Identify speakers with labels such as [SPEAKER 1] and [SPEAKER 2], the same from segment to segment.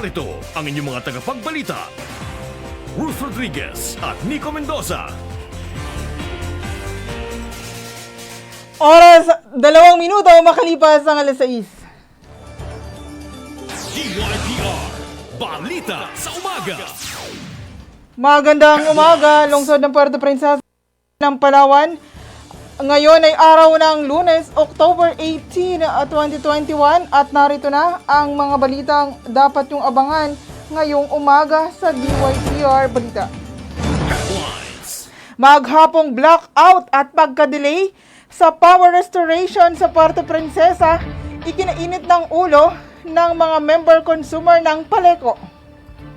[SPEAKER 1] Narito ang inyong mga tagapagbalita. Ruth Rodriguez at Nico Mendoza.
[SPEAKER 2] Oras, dalawang minuto makalipas ang alas 6.
[SPEAKER 1] DYPR. Balita sa umaga.
[SPEAKER 2] Magandang umaga, lungsod ng Puerto Princesa ng Palawan. Ngayon ay araw ng lunes, October 18, uh, 2021 at narito na ang mga balitang dapat yung abangan ngayong umaga sa DYPR Balita. Maghapong blackout at pagka-delay sa power restoration sa Puerto Princesa, ikinainit ng ulo ng mga member consumer ng Paleco.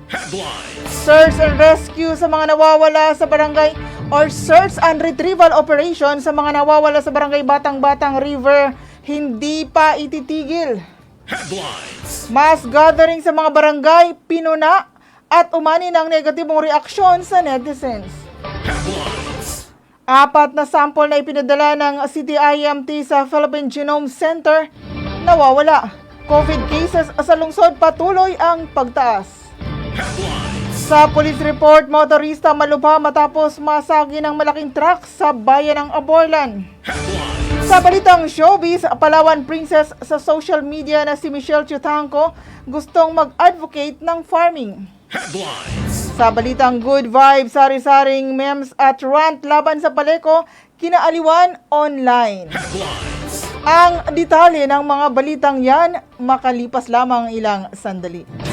[SPEAKER 1] Headlines.
[SPEAKER 2] Search and rescue sa mga nawawala sa barangay or search and retrieval operation sa mga nawawala sa barangay Batang-Batang River hindi pa ititigil.
[SPEAKER 1] Headlines.
[SPEAKER 2] Mass gathering sa mga barangay, pinuna at umani ng negatibong reaksyon sa netizens.
[SPEAKER 1] Headlines.
[SPEAKER 2] Apat na sample na ipinadala ng CTIMT sa Philippine Genome Center nawawala. COVID cases sa lungsod patuloy ang pagtaas.
[SPEAKER 1] Headlines.
[SPEAKER 2] Sa police report, motorista malubha matapos masagi ng malaking truck sa bayan ng Aborlan. Sa balitang showbiz, Palawan Princess sa social media na si Michelle Chutanco gustong mag-advocate ng farming.
[SPEAKER 1] Headlines.
[SPEAKER 2] Sa balitang good vibes, sari-saring memes at rant laban sa Paleco, kinaaliwan online.
[SPEAKER 1] Headlines.
[SPEAKER 2] Ang detalye ng mga balitang yan, makalipas lamang ilang sandali.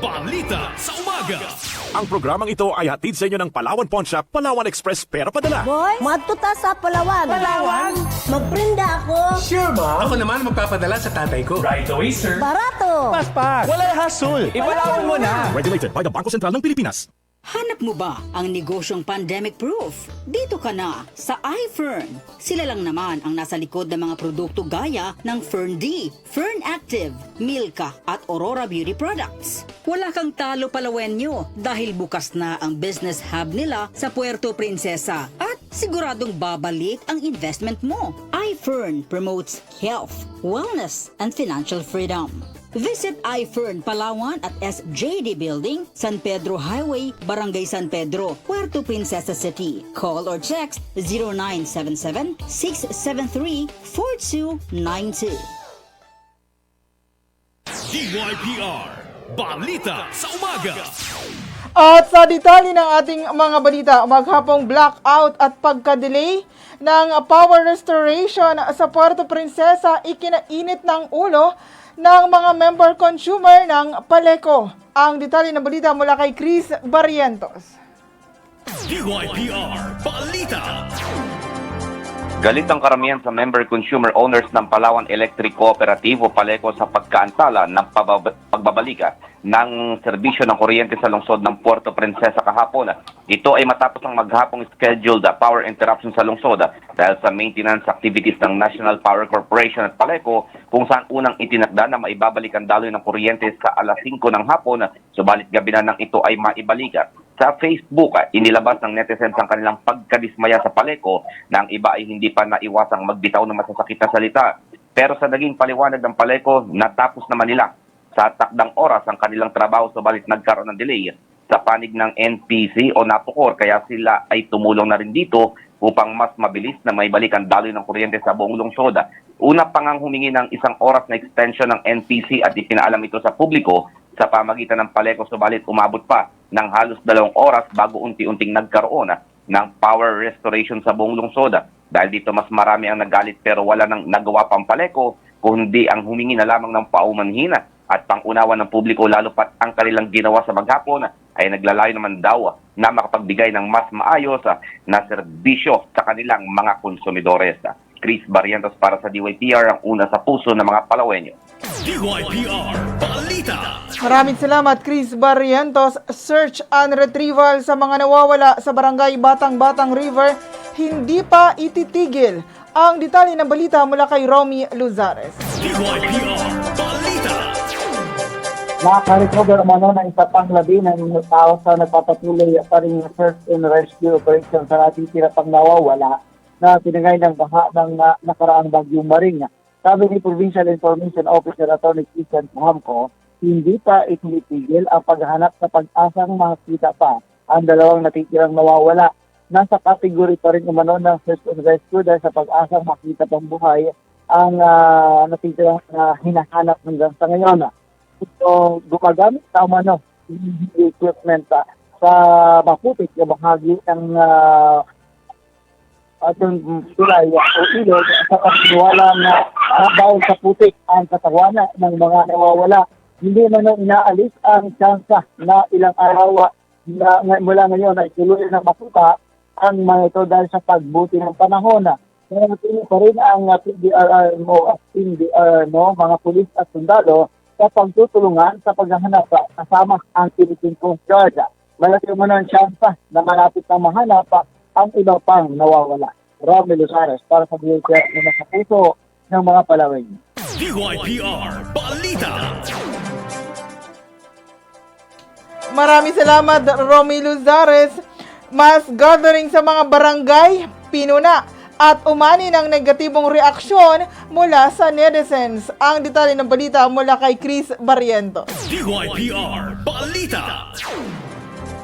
[SPEAKER 1] Balita sa umaga.
[SPEAKER 3] Ang programang ito ay hatid sa inyo ng Palawan Pawn Shop, Palawan Express Pera Padala.
[SPEAKER 4] Boy, madto ta sa Palawan. Palawan? Magprinda ako.
[SPEAKER 5] Sure, ma'am. Ako naman magpapadala sa tatay ko. Right away, sir.
[SPEAKER 4] Barato.
[SPEAKER 5] Walay hassle. Ipalawan mo na.
[SPEAKER 3] Regulated by the Bangko Sentral ng Pilipinas.
[SPEAKER 6] Hanap mo ba ang negosyong pandemic-proof? Dito ka na sa iFern. Sila lang naman ang nasa likod ng mga produkto gaya ng Fern D, Fern Active, Milka at Aurora Beauty Products. Wala kang talo palawenyo dahil bukas na ang business hub nila sa Puerto Princesa at siguradong babalik ang investment mo. iFern promotes health, wellness, and financial freedom. Visit iFern Palawan at SJD Building, San Pedro Highway, Barangay San Pedro, Puerto Princesa City. Call or text 0977-673-4292.
[SPEAKER 1] DYPR. Balita sa umaga.
[SPEAKER 2] At sa detalye ng ating mga balita, maghapong blackout at pagka-delay ng power restoration sa Puerto Princesa, ikinainit ng ulo ng mga member consumer ng Paleco. Ang detalye ng balita mula kay Chris Barrientos.
[SPEAKER 1] DYPR. Balita.
[SPEAKER 7] Galit ang karamihan sa member consumer owners ng Palawan Electric Cooperative o Paleco sa pagkaantala ng pabab- pagbabalika ng serbisyo ng kuryente sa lungsod ng Puerto Princesa kahapon. Ito ay matapos ang maghapong scheduled power interruption sa lungsod dahil sa maintenance activities ng National Power Corporation at Paleco kung saan unang itinakda na maibabalik ang daloy ng kuryente sa alas 5 ng hapon subalit gabi na nang ito ay maibalikan. Sa Facebook, ah, inilabas ng netizens ang kanilang pagkadismaya sa Paleco na ang iba ay hindi pa naiwasang magbitaw ng masasakit na salita. Pero sa naging paliwanag ng Paleco, natapos naman nila sa takdang oras ang kanilang trabaho subalit nagkaroon ng delay sa panig ng NPC o Napocor kaya sila ay tumulong na rin dito upang mas mabilis na maibalik ang daloy ng kuryente sa buong lungsod. Una pa ngang humingi ng isang oras na extension ng NPC at ipinaalam ito sa publiko sa pamagitan ng Paleco subalit umabot pa ng halos dalawang oras bago unti-unting nagkaroon ng power restoration sa buong lungsod. Dahil dito mas marami ang nagalit pero wala nang nagawa pang Paleco kundi ang humingi na lamang ng paumanhina at pangunawa ng publiko lalo pat ang kanilang ginawa sa maghapon ay naglalayo naman daw na makapagbigay ng mas maayos na serbisyo sa kanilang mga konsumidores. Chris Barrientos para sa DYPR ang una sa puso ng mga Palawenyo.
[SPEAKER 1] DYPR. Balita.
[SPEAKER 2] Maraming salamat Chris Barrientos. Search and retrieval sa mga nawawala sa barangay Batang-Batang River hindi pa ititigil. Ang detalye ng balita mula kay Romy Luzares.
[SPEAKER 1] DYPR. Balita.
[SPEAKER 8] Nakaka-recover umano ng isa pang labi ng tao sa nagpapatuloy pa rin search and rescue operation sa natitira pang nawawala na pinangay ng baha ng na, nakaraang bagyong maring. sabi ni Provincial Information Officer Attorney Christian Pahamco, hindi pa itinipigil ang paghanap sa pag-asang makita pa ang dalawang natitirang nawawala. Nasa kategory pa rin umano ng search and rescue dahil sa pag-asang makita pang buhay ang uh, natitirang na hinahanap hanggang sa ngayon. So, gumagamit na umano equipment ah, sa maputik na bahagi ng uh, atong tulay o ilog sa kasiniwala na nabaw sa putik ang katawanan ng mga nawawala. Hindi man nung inaalis ang tsansa na ilang araw ah, na, na mula ngayon na ituloy na masuka ang mga ito dahil sa pagbuti ng panahon. Kaya pili pa rin ang uh, PDRR mo at PDR no, mga pulis at sundalo sa pagtutulungan sa paghahanap ah, kasama ang Philippine Coast Guard. Malaki mo ang tsansa na malapit na mahanap ah, ang iba pang nawawala. Romy Luzares para sa Biyaya na nasa puso ng mga palawin.
[SPEAKER 1] DYPR Balita.
[SPEAKER 2] Maraming salamat, Romy Luzares. Mas gathering sa mga barangay, pinuna at umani ng negatibong reaksyon mula sa netizens. Ang detalye ng balita mula kay Chris Barriento.
[SPEAKER 1] DYPR Balita.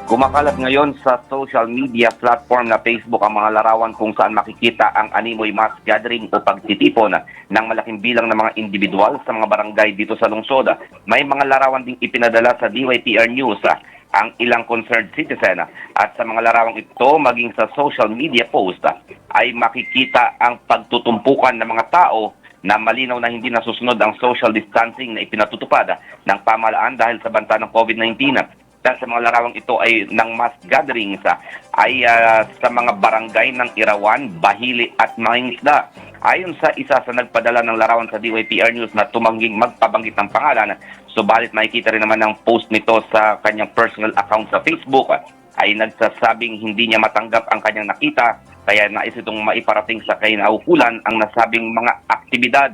[SPEAKER 7] Kumakalat ngayon sa social media platform na Facebook ang mga larawan kung saan makikita ang animoy mass gathering o pagtitipon ng malaking bilang ng mga individual sa mga barangay dito sa lungsod. May mga larawan ding ipinadala sa DYPR News ah, ang ilang concerned citizen ah, at sa mga larawang ito maging sa social media post ah, ay makikita ang pagtutumpukan ng mga tao na malinaw na hindi nasusunod ang social distancing na ipinatutupad ng pamahalaan dahil sa banta ng COVID-19 dahil sa mga larawang ito ay ng mass gatherings ah, ay ah, sa mga barangay ng Irawan, Bahili at Mangingisda. Ayon sa isa sa nagpadala ng larawan sa DYPR News na tumangging magpabanggit ng pangalan, subalit makikita rin naman ang post nito sa kanyang personal account sa Facebook ay nagsasabing hindi niya matanggap ang kanyang nakita kaya nais itong maiparating sa kainaukulan ang nasabing mga aktibidad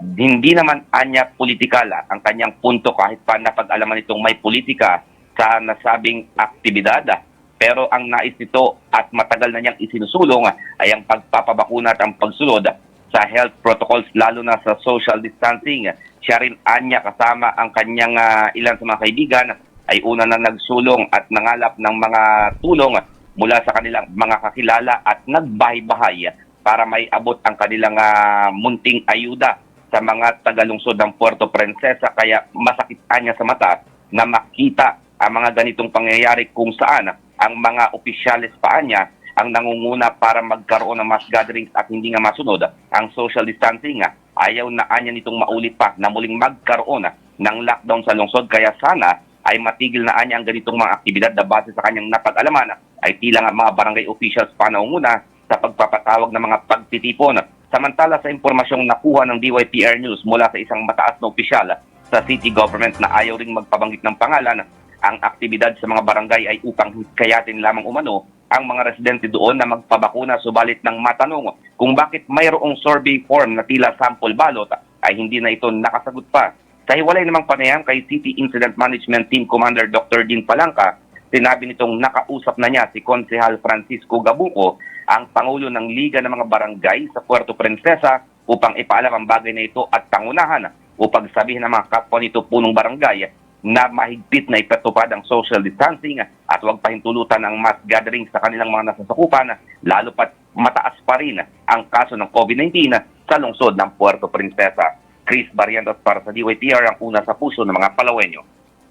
[SPEAKER 7] hindi naman anya politikal ah, ang kanyang punto kahit pa napag-alaman itong may politika sa nasabing aktibidad. Pero ang nais nito at matagal na niyang isinusulong ay ang pagpapabakuna at ang pagsunod ah, sa health protocols lalo na sa social distancing. Siya rin anya kasama ang kanyang ah, ilan sa mga kaibigan ay una na nagsulong at nangalap ng mga tulong mula sa kanilang mga kakilala at nagbahay-bahay ah, para may abot ang kanilang ah, munting ayuda sa mga tagalungsod ng Puerto Princesa kaya masakit anya sa mata na makita ang mga ganitong pangyayari kung saan ang mga opisyalis pa niya ang nangunguna para magkaroon ng mass gatherings at hindi nga masunod ang social distancing. Ayaw na anya nitong maulit pa na muling magkaroon ng lockdown sa lungsod kaya sana ay matigil na anya ang ganitong mga aktibidad na base sa kanyang napag-alaman ay tila nga mga barangay officials pa nangunguna sa pagpapatawag ng mga pagtitipon. Samantala sa impormasyong nakuha ng DYPR News mula sa isang mataas na opisyal sa city government na ayaw ring magpabanggit ng pangalan, ang aktibidad sa mga barangay ay upang kayatin lamang umano ang mga residente doon na magpabakuna subalit ng matanong kung bakit mayroong survey form na tila sample balot ay hindi na ito nakasagot pa. Sa hiwalay namang panayam kay City Incident Management Team Commander Dr. Dean Palangka, sinabi nitong nakausap na niya si Konsehal Francisco Gabuco, ang Pangulo ng Liga ng mga Barangay sa Puerto Princesa upang ipaalam ang bagay na ito at pangunahan upang sabihin ng mga kapwa nito punong barangay na mahigpit na ipatupad ang social distancing at huwag pahintulutan ang mass gathering sa kanilang mga nasasakupan, lalo pat mataas pa rin ang kaso ng COVID-19 sa lungsod ng Puerto Princesa. Chris Barrientos para sa DYTR ang una sa puso ng mga Palawenyo.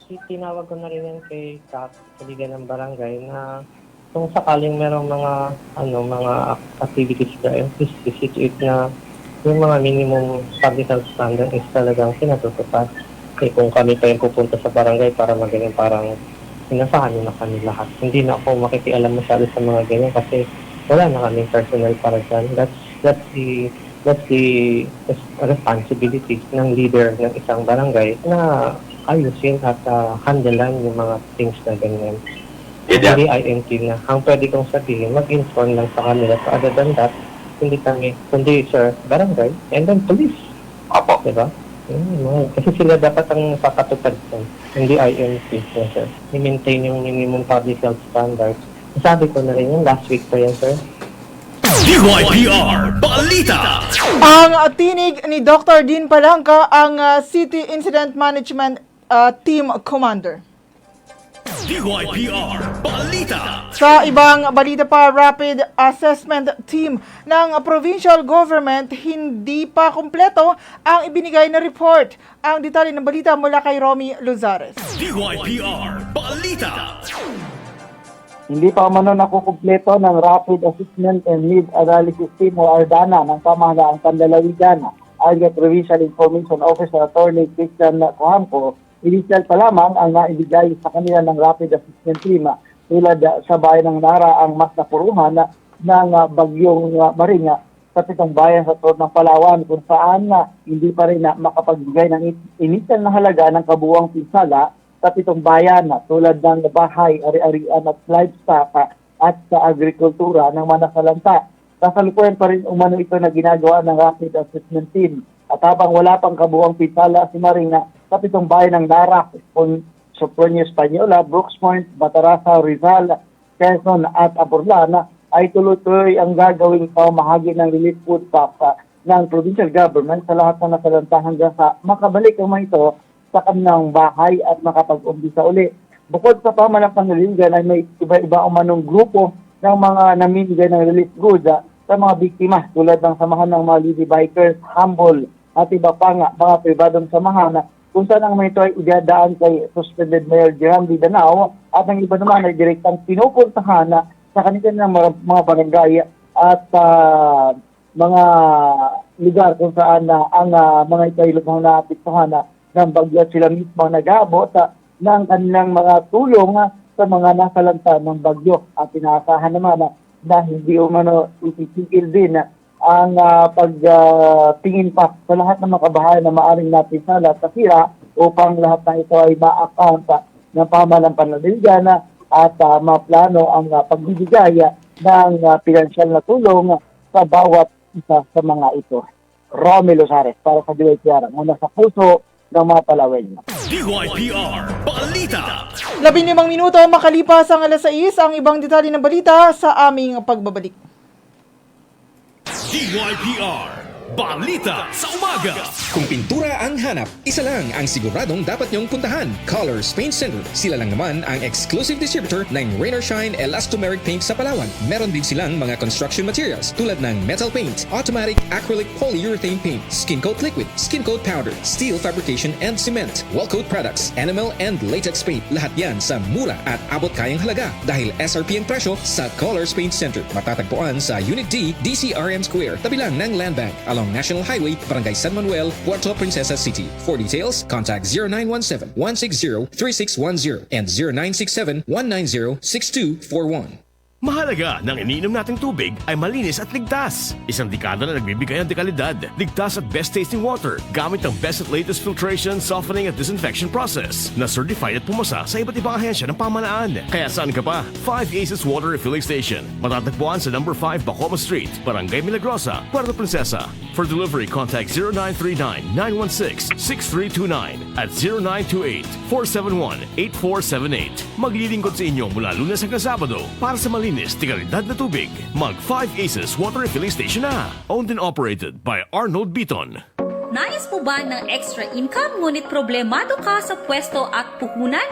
[SPEAKER 9] tinawag ko na rin yan kay Kap, kaligan ng barangay na kung sakaling merong mga ano mga activities na please isituate na yung mga minimum public standard is talagang sinatutupad. Eh kung kami pa yung pupunta sa barangay para magaling parang sinasahan na kami lahat. Hindi na ako makikialam masyado sa mga ganyan kasi wala na kaming personal para dyan. That's, that's the that's the responsibility ng leader ng isang barangay na ayusin at uh, handlean yung mga things na ganyan. Hindi INT na. Ang pwede kong sabihin, mag-inform lang sa kanila. So other than that, hindi kami, kundi sir, barangay, and then police.
[SPEAKER 7] Opo.
[SPEAKER 9] Diba? Mm, kasi sila dapat ang pakatupad ko. Hindi INT. Yes, sir. I-maintain yung minimum public health standards. Sabi ko na rin yung last week pa yan, sir.
[SPEAKER 1] DYPR Balita
[SPEAKER 2] Ang uh, tinig ni Dr. Dean Palangka, ang uh, City Incident Management uh, Team Commander.
[SPEAKER 1] DYPR Balita
[SPEAKER 2] Sa ibang balita pa, Rapid Assessment Team ng Provincial Government hindi pa kumpleto ang ibinigay na report. Ang detalye ng balita mula kay Romy Luzares.
[SPEAKER 1] DYPR Balita
[SPEAKER 8] Hindi pa umano nakukumpleto ng Rapid Assessment and Need Analysis Team o ARDANA ng pamahalaang Panlalawigan. Ayon kay Provincial Information Officer Attorney Christian Cohampo, initial pa lamang ang naibigay sa kanila ng Rapid Assessment Team tulad ah, sa bayan ng Nara ang mas napuruhan na ng ah, bagyong uh, Maringa sa pitong bayan sa Tor ng Palawan kung saan na hindi pa rin na makapagbigay ng in- initial na halaga ng kabuwang pinsala sa pitong bayan na tulad ng bahay, ari-arian at livestock at sa agrikultura ng manasalanta. Kasalukuyan pa rin umano ito na ginagawa ng Rapid Assessment Team. At habang wala pang kabuwang pinsala si Marina sa pitong bayan ng Nara, Pon- Soponio Española, Brooks Point, Batarasa, Rizal, Quezon at Aburlana ay tuloy-tuloy ang gagawing pamahagi ng relief food pack ah, ng provincial government sa lahat ng nasalanta hanggang sa makabalik ang mga ito sa kanilang bahay at makapag-umpisa uli. Bukod sa pamalampang naliligan ay may iba-iba umanong grupo ng mga namimigay ng relief goods ah, sa mga biktima tulad ng samahan ng mga lady bikers, humble at iba pa nga mga pribadong samahan kung saan ang mga ito ay idadaan kay suspended Mayor Jerome Danao at ang iba naman ay direktang pinupuntahan sa kanilang mga, mga barangay at ah, mga lugar kung saan na ang ah, mga ito ay lubhang naapektuhan na ng bagyo at sila mismo nag-aabot ah, ng kanilang mga tulong ah, sa mga nasalanta ng bagyo. At inaasahan naman na, na hindi umano ititigil din ah, ang ah, pagtingin pa sa lahat ng mga kabahayan na maaring napinsala at nasira upang lahat ng ito ay ma-account ah, ng pamahalang panlaliligan ah, at ah, maplano ang ah, pagbibigay ng ah, pinansyal na tulong sa bawat isa sa mga ito. Romy Losares para sa DYPR muna sa puso ng mga Palawen.
[SPEAKER 1] DYPR Balita
[SPEAKER 2] Labing limang minuto makalipas ang alas 6 ang ibang detalye ng balita sa aming pagbabalik.
[SPEAKER 1] DYPR Balita sa umaga
[SPEAKER 10] Kung pintura ang hanap, isa lang ang siguradong dapat niyong puntahan. Colors Paint Center. Sila lang naman ang exclusive distributor ng Rain or Shine Elastomeric Paint sa Palawan. Meron din silang mga construction materials tulad ng metal paint, automatic acrylic polyurethane paint, skin coat liquid, skin coat powder, steel fabrication and cement, wall coat products, enamel and latex paint. Lahat yan sa mura at abot kayang halaga dahil SRP ang presyo sa Colors Paint Center. Matatagpuan sa Unit D, DCRM Square, tabi lang ng Land Bank along National Highway, Barangay San Manuel, Puerto Princesa City. For details, contact 0917-160-3610 and 0967-190-6241.
[SPEAKER 1] Mahalaga ng iniinom nating tubig ay malinis at ligtas. Isang dekada na nagbibigay ng dekalidad, ligtas at best tasting water gamit ang best at latest filtration, softening at disinfection process na certified at pumasa sa iba't ibang ahensya ng pamalaan. Kaya saan ka pa? 5 Aces Water Refilling Station. Matatagpuan sa number 5 Bacoma Street, Barangay Milagrosa, Puerto Princesa. For delivery, contact 0939-916-6329 at 0928-471-8478. Maglilingkod sa inyo mula lunes hanggang Sabado para sa malinis, tigalidad na tubig. Mag 5 Aces Water Refilling Station na. Owned and operated by Arnold Beaton.
[SPEAKER 11] Nais mo ba ng extra income ngunit problemado ka sa pwesto at puhunan?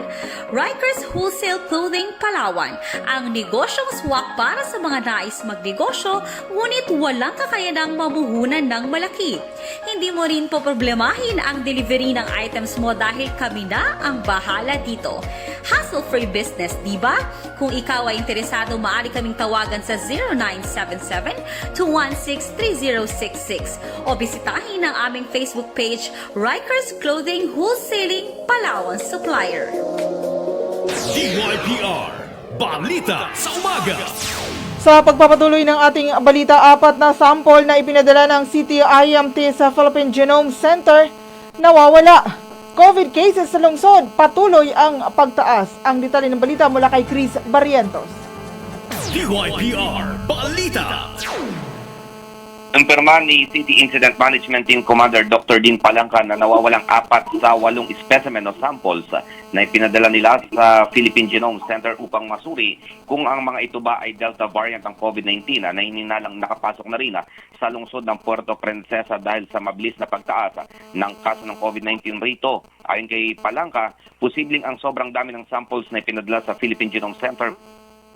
[SPEAKER 11] Rikers Wholesale Clothing Palawan, ang negosyong swak para sa mga nais magnegosyo ngunit walang kakayanang mamuhunan ng malaki. Hindi mo rin po problemahin ang delivery ng items mo dahil kami na ang bahala dito. Hassle-free business, di ba? Kung ikaw ay interesado, maaari kaming tawagan sa 0977-216-3066 o bisitahin ang aming Facebook page, Rikers Clothing Wholesaling Palawan Supplier.
[SPEAKER 1] DYPR Balita sa umaga.
[SPEAKER 2] Sa pagpapatuloy ng ating balita, apat na sample na ipinadala ng City IMT sa Philippine Genome Center nawawala. COVID cases sa lungsod, patuloy ang pagtaas. Ang detalye ng balita mula kay Chris Barrientos.
[SPEAKER 1] DYPR Balita
[SPEAKER 7] Kumpirma ni City Incident Management Team Commander Dr. Dean Palangka na nawawalang apat sa walong specimen o samples na ipinadala nila sa Philippine Genome Center upang masuri kung ang mga ito ba ay Delta variant ng COVID-19 na hininalang nakapasok na rin ah, sa lungsod ng Puerto Princesa dahil sa mabilis na pagtaas ng kaso ng COVID-19 rito. Ayon kay Palangka, posibleng ang sobrang dami ng samples na ipinadala sa Philippine Genome Center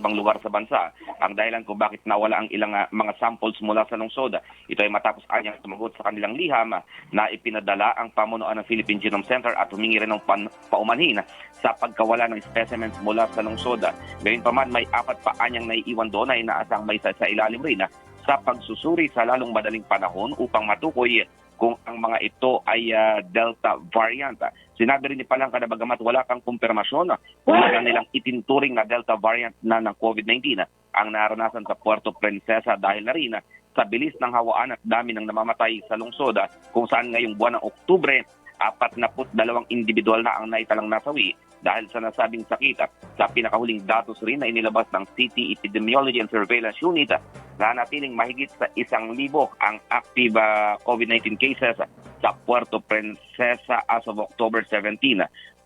[SPEAKER 7] ibang lugar sa bansa. Ang dahilan kung bakit nawala ang ilang ah, mga samples mula sa lungsod. Ito ay matapos anyang tumagot sa kanilang liham na ipinadala ang pamunuan ng Philippine Genome Center at humingi rin ng pan- paumanhin sa pagkawala ng specimens mula sa lungsod. Gayun pa man, may apat pa anyang naiiwan doon na inaasang may sa, sa ilalim rin sa pagsusuri sa lalong madaling panahon upang matukoy kung ang mga ito ay ah, Delta variant. Sinabi rin ni Palangka na bagamat wala kang kumpirmasyon kung ano nilang itinturing na Delta variant na ng COVID-19 ang naranasan sa Puerto Princesa dahil na rin sa bilis ng hawaan at dami ng namamatay sa lungsod ah, kung saan ngayong buwan ng Oktubre, apat na put dalawang individual na ang naitalang nasawi dahil sa nasabing sakit at sa pinakahuling datos rin na inilabas ng City Epidemiology and Surveillance Unit na natiling mahigit sa isang libo ang active ah, COVID-19 cases sa Puerto Princesa as of October 17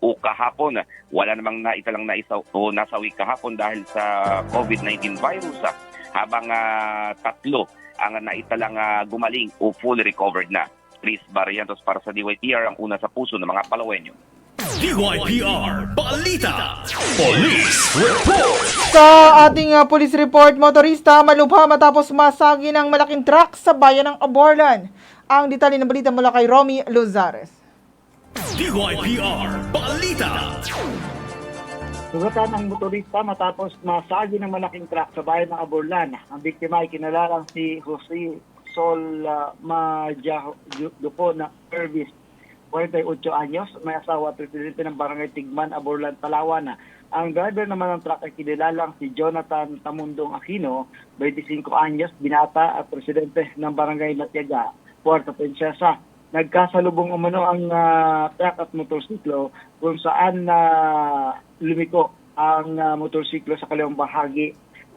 [SPEAKER 7] o kahapon. Wala namang naitalang naisaw o nasawi kahapon dahil sa COVID-19 virus habang ah, tatlo ang naitalang ah, gumaling o fully recovered na. Chris Barrientos para sa DYTR ang una sa puso ng mga Palawenyo.
[SPEAKER 1] DYPR Balita Police Report
[SPEAKER 2] Sa ating uh, police report, motorista malubha matapos masagi ng malaking truck sa bayan ng Aborlan. Ang detalye ng balita mula kay Romy Lozares.
[SPEAKER 1] DYPR Balita
[SPEAKER 8] Sugatan ang motorista matapos masagi ng malaking truck sa bayan ng Aborlan. Ang biktima ay kinalalang si Jose Sol uh, Majadupo na service 48 anyos, may asawa at presidente ng barangay Tigman, Aborlan, Palawan. Ang driver naman ng truck ay kinilalang si Jonathan Tamundong Aquino, 25 anyos, binata at presidente ng barangay Natiaga, Puerto Princesa. Nagkasalubong umano ang ah, truck at motorsiklo kung saan na lumiko ang ah, motorsiklo sa kaliwang bahagi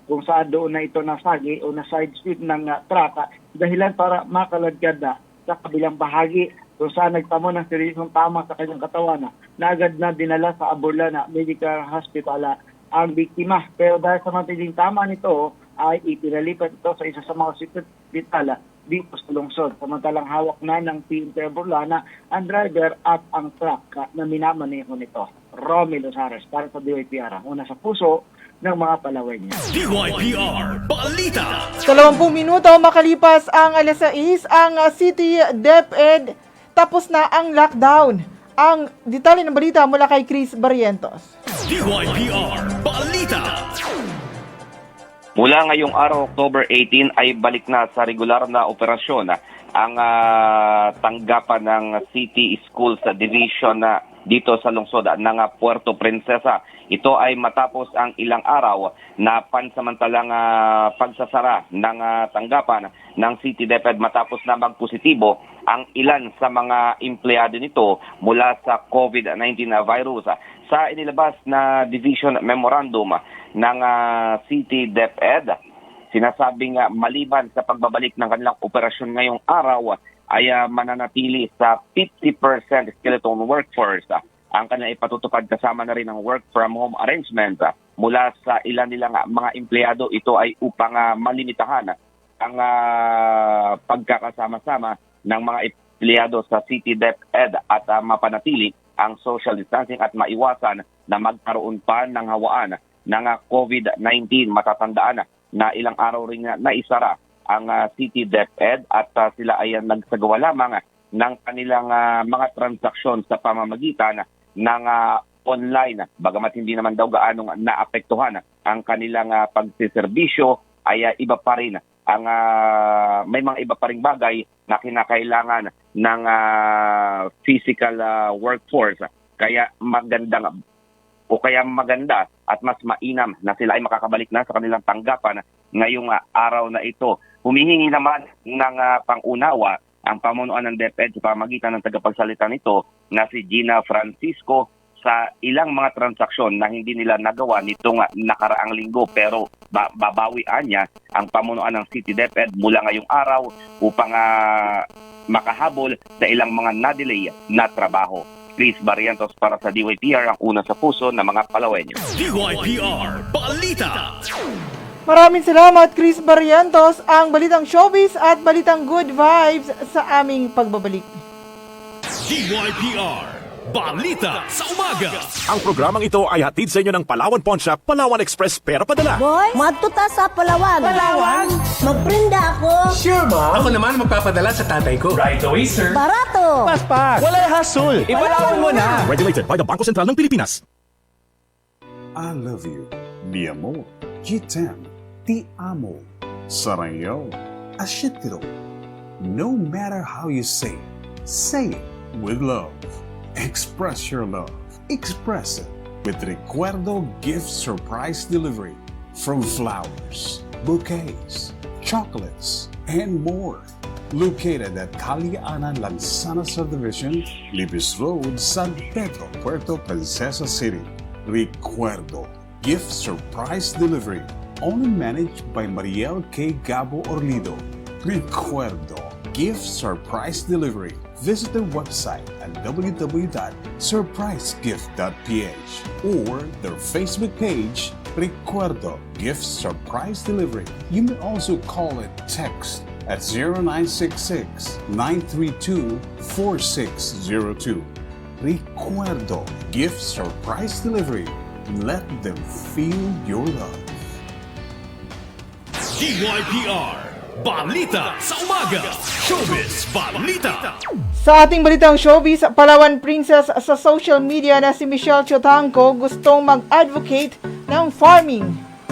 [SPEAKER 8] kung saan doon na ito nasagi o na side street ng ah, truck ah, dahilan para makaladkad na sa kabilang bahagi kung saan nagtamo ng seryosong tama sa kanyang katawan na, agad na dinala sa Aburlana Medical Hospital ang biktima. Pero dahil sa matinding tama nito ay ipinalipat ito sa isa sa mga hospital ah, dito sa lungsod. Samantalang hawak na ng PNP Aburlana ang driver at ang truck na minamaneho nito. Romy Losares para sa DYPR, una sa puso ng mga Palawenyo.
[SPEAKER 1] DYPR Balita
[SPEAKER 2] 20 minuto makalipas ang alas 6, ang uh, City DepEd tapos na ang lockdown. Ang detalye ng balita mula kay Chris Barrientos.
[SPEAKER 1] DYPR Balita
[SPEAKER 7] Mula ngayong araw, October 18, ay balik na sa regular na operasyon ah, ang ah, tanggapan ng City Schools Division na dito sa lungsod ah, ng ah, Puerto Princesa. Ito ay matapos ang ilang araw na pansamantalang ah, pagsasara ng ah, tanggapan ng City DepEd matapos na magpositibo ang ilan sa mga empleyado nito mula sa COVID-19 na virus. Sa inilabas na division memorandum ng ah, City DepEd, sinasabing uh, maliban sa pagbabalik ng kanilang operasyon ngayong araw ay ah, mananatili sa 50% skeleton workforce. ah. Ang kanilang ipatutupad kasama na rin ang work from home arrangement mula sa ilan nilang mga empleyado. Ito ay upang ah, malimitahan ah, ang ah, pagkakasama-sama ng mga empleyado sa City DepEd at ah, mapanatili ang social distancing at maiwasan na magkaroon pa ng hawaan ng ah, COVID-19. Matatandaan na ilang araw rin na naisara ang ah, City DepEd at ah, sila ay ah, nagsagawa lamang ng kanilang ah, mga transaksyon sa pamamagitan ng ah, online. Bagamat hindi naman daw gaanong naapektuhan ang kanilang ah, pagsiservisyo ay ah, iba pa rin ang ah, may mga iba pa ring bagay na kinakailangan ng ah, physical ah, workforce. Kaya magandang o kaya maganda at mas mainam na sila ay makakabalik na sa kanilang tanggapan ngayong ah, araw na ito. Humihingi naman ng ah, pangunawa ang pamunuan ng DepEd sa pamagitan ng tagapagsalita nito na si Gina Francisco sa ilang mga transaksyon na hindi nila nagawa nitong nakaraang linggo pero ba- babawian niya ang pamunuan ng City DepEd mula ngayong araw upang ah, makahabol sa ilang mga na-delay na trabaho. Chris Barrientos para sa DYPR ang una sa puso ng mga Palawenyo.
[SPEAKER 1] DYPR Balita.
[SPEAKER 2] Maraming salamat Chris Barrientos, ang balitang showbiz at balitang good vibes sa aming pagbabalik.
[SPEAKER 1] DYPR Balita sa umaga.
[SPEAKER 3] Ang programang ito ay hatid sa inyo ng Palawan Pawn Shop, Palawan Express Pera Padala.
[SPEAKER 4] Boy, matuta sa Palawan. Palawan? Magprinda ako.
[SPEAKER 5] Sure, ma'am. Ako naman magpapadala sa tatay ko. Right away, sir.
[SPEAKER 4] Barato.
[SPEAKER 3] Wala hassle! Ipalawan mo na! Regulated by the Bangko Sentral ng Pilipinas.
[SPEAKER 12] I love you. Mi amor. Gitem. Ti amo. Sarayo. Ashitiro. No matter how you say it, say it with love. Express your love. Express it with Recuerdo Gift Surprise Delivery from flowers, bouquets, chocolates, and more. Located at Caliana Lansana Subdivision, Libis Road, San Pedro, Puerto Princesa City. Recuerdo Gift Surprise Delivery. Only managed by Mariel K. Gabo Orlido. Recuerdo Gift Surprise Delivery. Visit their website at www.surprisegift.ph or their Facebook page, Recuerdo Gift Surprise Delivery. You may also call it text at 0966 932 4602. Recuerdo Gift Surprise Delivery. Let them feel your love.
[SPEAKER 1] DYPR Balita sa umaga. Showbiz Balita.
[SPEAKER 2] Sa ating balitang showbiz, Palawan Princess sa social media na si Michelle Chotangco gustong mag-advocate ng farming.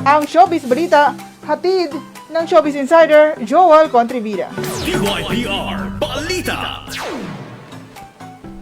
[SPEAKER 2] Ang showbiz balita, hatid ng Showbiz Insider, Joel Contrivida.
[SPEAKER 1] DYPR Balita.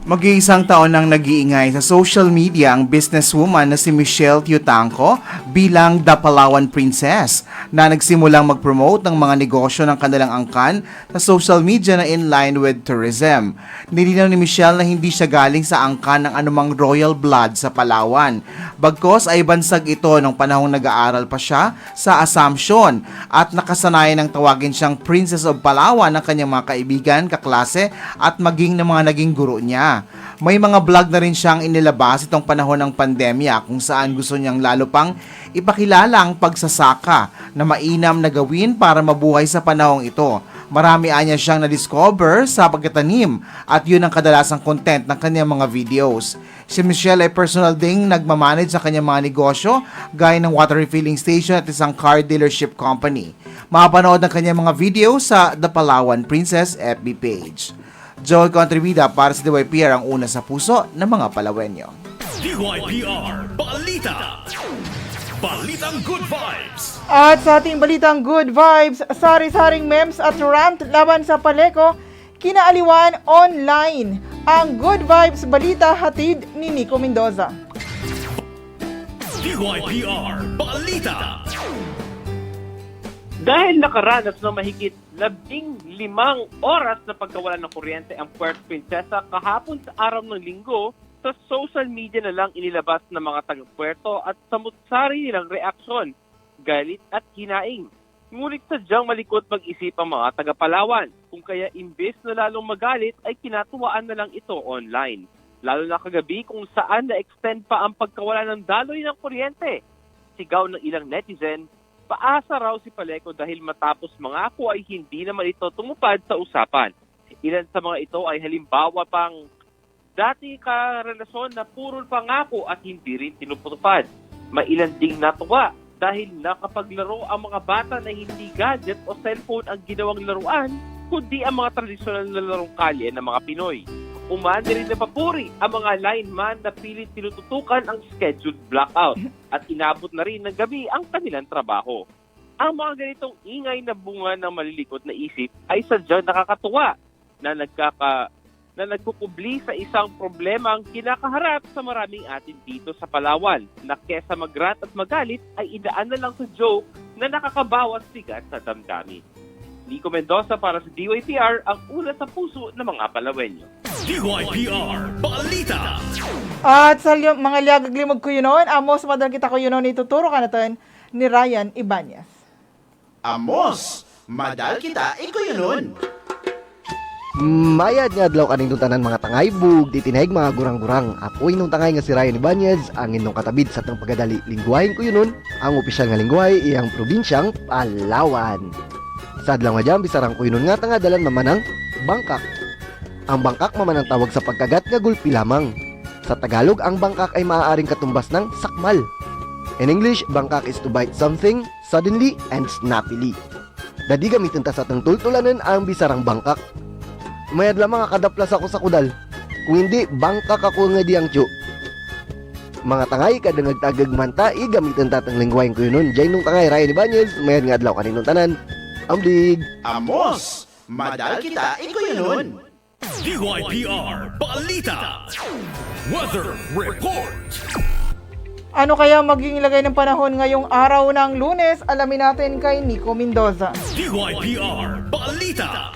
[SPEAKER 13] Mag-iisang taon nang nag-iingay sa social media ang businesswoman na si Michelle Tiutangco bilang The Palawan Princess na nagsimulang mag-promote ng mga negosyo ng kanilang angkan sa social media na in line with tourism. Nilinaw ni Michelle na hindi siya galing sa angkan ng anumang royal blood sa Palawan. Bagkos ay bansag ito nung panahong nag-aaral pa siya sa Assumption at nakasanayan ng tawagin siyang Princess of Palawan ng kanyang mga kaibigan, kaklase at maging ng mga naging guro niya. May mga vlog na rin siyang inilabas itong panahon ng pandemya kung saan gusto niyang lalo pang ipakilala ang pagsasaka na mainam na gawin para mabuhay sa panahong ito. Marami anya siyang na-discover sa pagkatanim at yun ang kadalasang content ng kanyang mga videos. Si Michelle ay personal ding nagmamanage sa kanyang mga negosyo gaya ng water refilling station at isang car dealership company. Mapanood ang kanyang mga video sa The Palawan Princess FB page. Joel Contribida para sa DYPR ang una sa puso ng mga Palawenyo.
[SPEAKER 1] DYPR Balita. Balitang Good Vibes.
[SPEAKER 2] At sa ating balitang good vibes, sari-saring memes at rant laban sa Paleko, kinaaliwan online. Ang good vibes balita hatid ni Nico Mendoza.
[SPEAKER 1] DYPR Balita.
[SPEAKER 9] Dahil nakaranas ng mahigit labing limang oras na pagkawalan ng kuryente ang Puerto Princesa kahapon sa araw ng linggo, sa social media na lang inilabas ng mga taga-Puerto at samutsari nilang reaksyon, galit at hinaing. Ngunit sadyang malikot mag-isip ang mga taga-Palawan, kung kaya imbes na lalong magalit ay kinatuwaan na lang ito online. Lalo na kagabi kung saan na-extend pa ang pagkawala ng daloy ng kuryente. Sigaw ng ilang netizen, paasa raw si Paleco dahil matapos mangako ay hindi naman ito tumupad sa usapan. Ilan sa mga ito ay halimbawa pang dati karelasyon na puro pangako at hindi rin tinuputupad. Mailan ding natuwa dahil nakapaglaro ang mga bata na hindi gadget o cellphone ang ginawang laruan, kundi ang mga tradisyonal na larong kalye ng mga Pinoy. Umani rin na papuri ang mga lineman na pilit tinututukan ang scheduled blackout at inabot na rin ng gabi ang kanilang trabaho. Ang mga ganitong ingay na bunga ng malilikot na isip ay sadyang nakakatuwa na nagkaka na nagpupubli sa isang problema ang kinakaharap sa maraming atin dito sa Palawan na kesa magrat at magalit ay idaan na lang sa joke na nakakabawas sigat sa damdamin. Nico Mendoza para sa DYPR ang una sa puso ng mga Palawenyo.
[SPEAKER 1] DYPR Balita.
[SPEAKER 2] At sa li- mga liagag limog ko yun noon, amos madal kita ko yun noon ituturo ka natin ni Ryan Ibanez.
[SPEAKER 14] Amos, madal kita, iko yun nun.
[SPEAKER 15] Mayad nga adlaw kaning tanan mga tangay bug di mga gurang-gurang. Apoy nung tangay nga si Ryan Ibanez ang inyong katabid sa tang pagadali lingwahin ko yun ang opisyal nga lingwahe iyang probinsyang Palawan. Sa adlaw nga jam bisarang ko nga tanga dalan mamanang Bangkak. Ang Bangkak mamanang tawag sa pagkagat nga gulpi lamang. Sa Tagalog ang Bangkak ay maaaring katumbas ng sakmal. In English, Bangkak is to bite something suddenly and snappily. Dadi gamitin ta sa tang tultulanan ang bisarang Bangkak Mayad lamang akadaplas ako sa kudal. Kung hindi, bangkak ako nga diyang tyo. Mga tangay, kada nagtagag manta, igamitan tatang lingwain ko yun nun. Diyan nung tangay, Ryan Ibanez, mayad nga adlaw kaninong tanan. Amblig!
[SPEAKER 14] Amos, madal kita, yun nun.
[SPEAKER 1] DYPR Balita Weather Report
[SPEAKER 2] Ano kaya maging lagay ng panahon ngayong araw ng lunes? Alamin natin kay Nico Mendoza.
[SPEAKER 1] DYPR Balita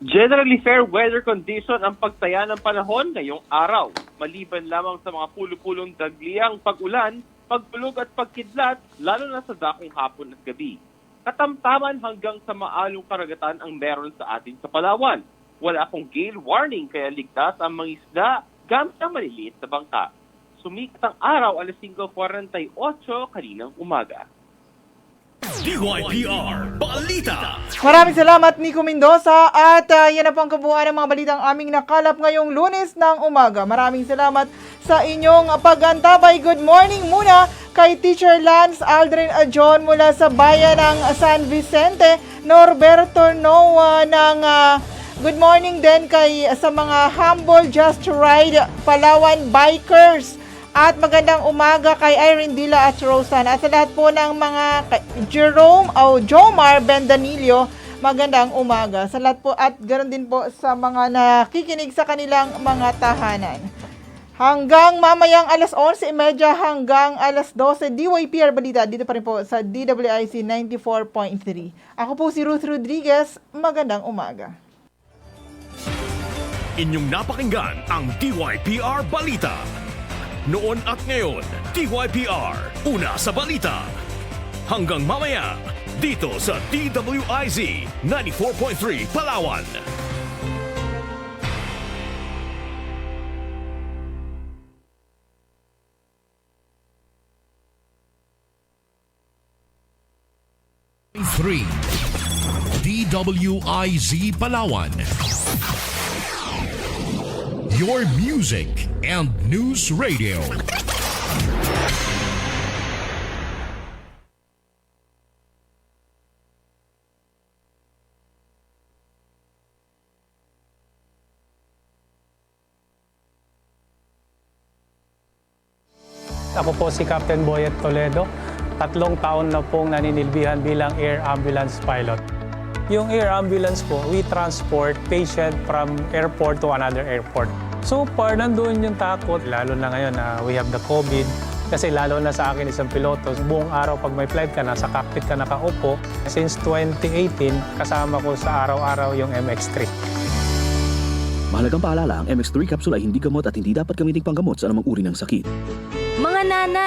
[SPEAKER 16] Generally fair weather condition ang pagtaya ng panahon ngayong araw. Maliban lamang sa mga pulo-pulong dagliang pag-ulan, pagpulog at pagkidlat, lalo na sa dakong hapon at gabi. Katamtaman hanggang sa maalong karagatan ang meron sa atin sa Palawan. Wala akong gale warning kaya ligtas ang mga isda gamit ang maliliit na bangka. Sumikat ang araw alas 5.48 kaninang umaga.
[SPEAKER 1] DYPR Balita
[SPEAKER 2] Maraming salamat Nico Mendoza at ah, yan na po ang kabuuan ng mga balitang aming nakalap ngayong lunes ng umaga. Maraming salamat sa inyong pagantabay. Good morning muna kay Teacher Lance Aldrin Ajon mula sa bayan ng San Vicente, Norberto Noah ng ah, Good morning din kay sa mga Humble Just Ride Palawan Bikers. At magandang umaga kay Irene Dila at Rosan. At sa lahat po ng mga Jerome o Jomar Bendanillo, magandang umaga. Sa lahat po at ganoon din po sa mga nakikinig sa kanilang mga tahanan. Hanggang mamayang alas 11.30 hanggang alas 12, DYPR Balita dito pa rin po sa DWIC 94.3. Ako po si Ruth Rodriguez. Magandang umaga.
[SPEAKER 1] Inyong napakinggan ang DYPR Balita. Noon at ngayon, DYPR, una sa balita. Hanggang mamaya, dito sa DWIZ 94.3 Palawan.
[SPEAKER 17] Three DWIZ Palawan. Your music and news radio.
[SPEAKER 18] Ako po si Captain Boyet Toledo. Tatlong taon na pong naninilbihan bilang air ambulance pilot. Yung air ambulance po, we transport patient from airport to another airport. So far, nandun yung takot, lalo na ngayon na we have the COVID. Kasi lalo na sa akin isang piloto, buong araw pag may flight ka, nasa cockpit ka nakaupo. Since 2018, kasama ko sa araw-araw yung MX-3.
[SPEAKER 19] Mahalagang paalala, ang MX3 capsule ay hindi gamot at hindi dapat gamitin panggamot sa anumang uri ng sakit.
[SPEAKER 20] Mga nanay,